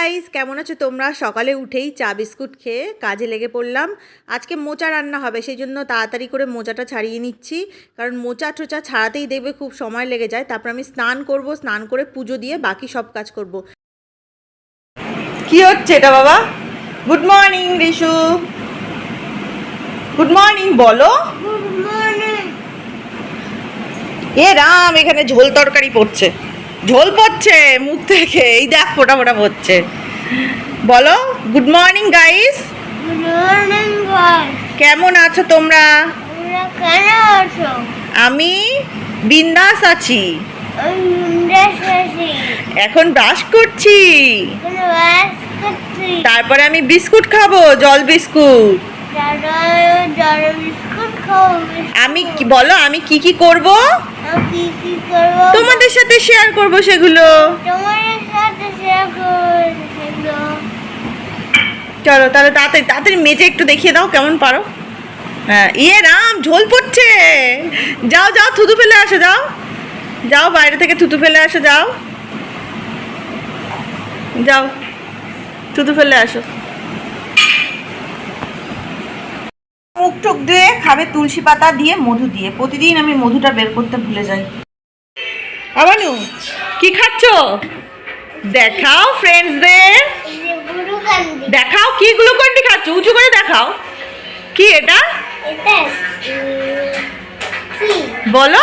Guys কেমন আছো তোমরা? সকালে উঠেই চা বিস্কুট খেয়ে কাজে লেগে পড়লাম। আজকে মোচা রান্না হবে সেই জন্য তাড়াতাড়ি করে মোচাটা ছাড়িয়ে নিচ্ছি। কারণ মোচা টোচা ছাড়াতেই দেখবে খুব সময় লেগে যায়। তারপর আমি স্নান করব স্নান করে পুজো দিয়ে বাকি সব কাজ করব। কি হচ্ছে এটা বাবা? Good morning Rishu. Good morning বলো। এ রাম এখানে ঝোল তরকারি পড়ছে। ঝোল পড়ছে মুখ থেকে। এই দেখ ফোটা ফোটা পড়ছে বলো গুড মর্নিং গাইস কেমন আছো তোমরা? আমি বিন্দাস আছি। এখন ব্রাশ করছি। তারপরে আমি বিস্কুট খাব জল বিস্কুট। আমি বলো আমি কি কি করব? তোমাদের সাথে শেয়ার করব সেগুলো। চলো তাহলে তাড়াতাড়ি তাড়াতাড়ি মেজে একটু দেখিয়ে দাও কেমন পারো? হ্যাঁ ইয়ে রাম ঝোল পড়ছে। যাও যাও থুতু ফেলে আসো যাও। যাও বাইরে থেকে থুতু ফেলে আসো যাও। যাও থুতু ফেলে আসো। খাবে তুলসী পাতা দিয়ে মধু দিয়ে। প্রতিদিন আমি মধুটা বের করতে ভুলে যাই। আবানু কি খাচ্ছ? দেখাও ফ্রেন্ডসদের দেখাও কি গ্লুকন্ডি খাচ্ছ? উঁচু করে দেখাও। কি এটা? বলো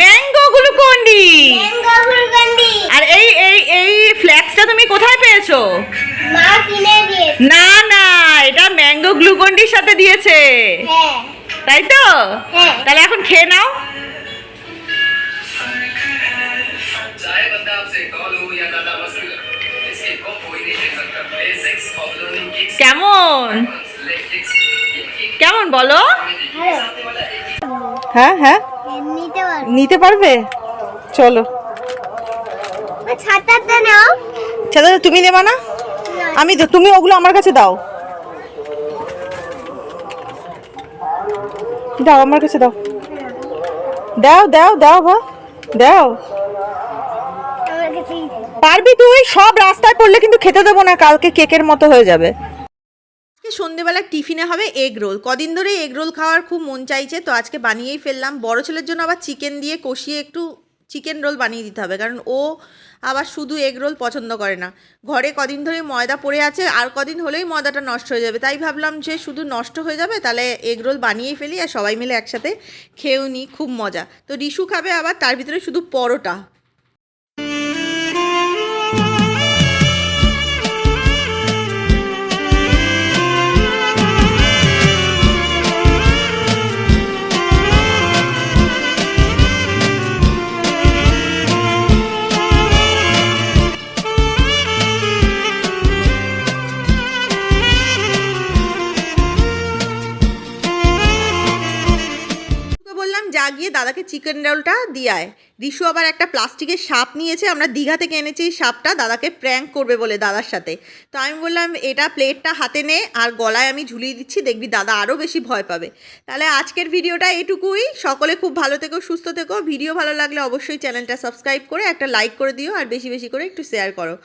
ম্যাঙ্গো গ্লুকন্ডি। ম্যাঙ্গো আর এই এই এই ফ্ল্যাক্সটা তুমি কোথায় পেয়েছ? মা কিনে দিয়েছে। না না এটা ম্যাঙ্গো গ্লুকন্ডির সাথে দিয়েছে। হ্যাঁ। তাই তো? হ্যাঁ। তাহলে এখন খেয়ে নাও। কেমন? কেমন বলো? হ্যাঁ হ্যাঁ। নিতে পারবে। চলো। ছাতাটা নাও। ছাতাটা তুমি নেবা না। আমি তো তুমি ওগুলো আমার কাছে দাও। দাও, আমার কাছে দাও। দাও দাও দাও বা দাও। পারবি তুই? সব রাস্তায় পড়লে কিন্তু খেতে দেবো না, কালকে কেকের মতো হয়ে যাবে। আজকে সন্ধেবেলা টিফিনে হবে এগ রোল। কদিন ধরে এগ রোল খাওয়ার খুব মন চাইছে, তো আজকে বানিয়েই ফেললাম। বড় ছেলের জন্য আবার চিকেন দিয়ে কষিয়ে একটু চিকেন রোল বানিয়ে দিতে হবে। কারণ ও আবার শুধু এগ রোল পছন্দ করে না। ঘরে কদিন ধরে ময়দা পড়ে আছে, আর কদিন হলেই ময়দাটা নষ্ট হয়ে যাবে। তাই ভাবলাম যে শুধু নষ্ট হয়ে যাবে, তাহলে এগ রোল বানিয়েই ফেলি আর সবাই মিলে একসাথে খেয়েও নিই খুব মজা। তো রিশু খাবে আবার, তার ভিতরে শুধু পরোটা। বললাম যা গিয়ে দাদাকে চিকেন রোলটা দিয়ে আয়। রিশু আবার একটা প্লাস্টিকের সাপ নিয়েছে, আমরা দীঘা থেকে এনেছি এই সাপটা, দাদাকে প্র্যাঙ্ক করবে বলে দাদার সাথে। তো আমি বললাম, এটা প্লেটটা হাতে নে, আর গলায় আমি ঝুলিয়ে দিচ্ছি, দেখবি দাদা আরও বেশি ভয় পাবে। তাহলে আজকের ভিডিওটা এটুকুই। সকলে খুব ভালো থেকো, সুস্থ থেকো। ভিডিও ভালো লাগলে অবশ্যই চ্যানেলটা সাবস্ক্রাইব করে একটা লাইক করে দিও, আর বেশি বেশি করে একটু শেয়ার করো।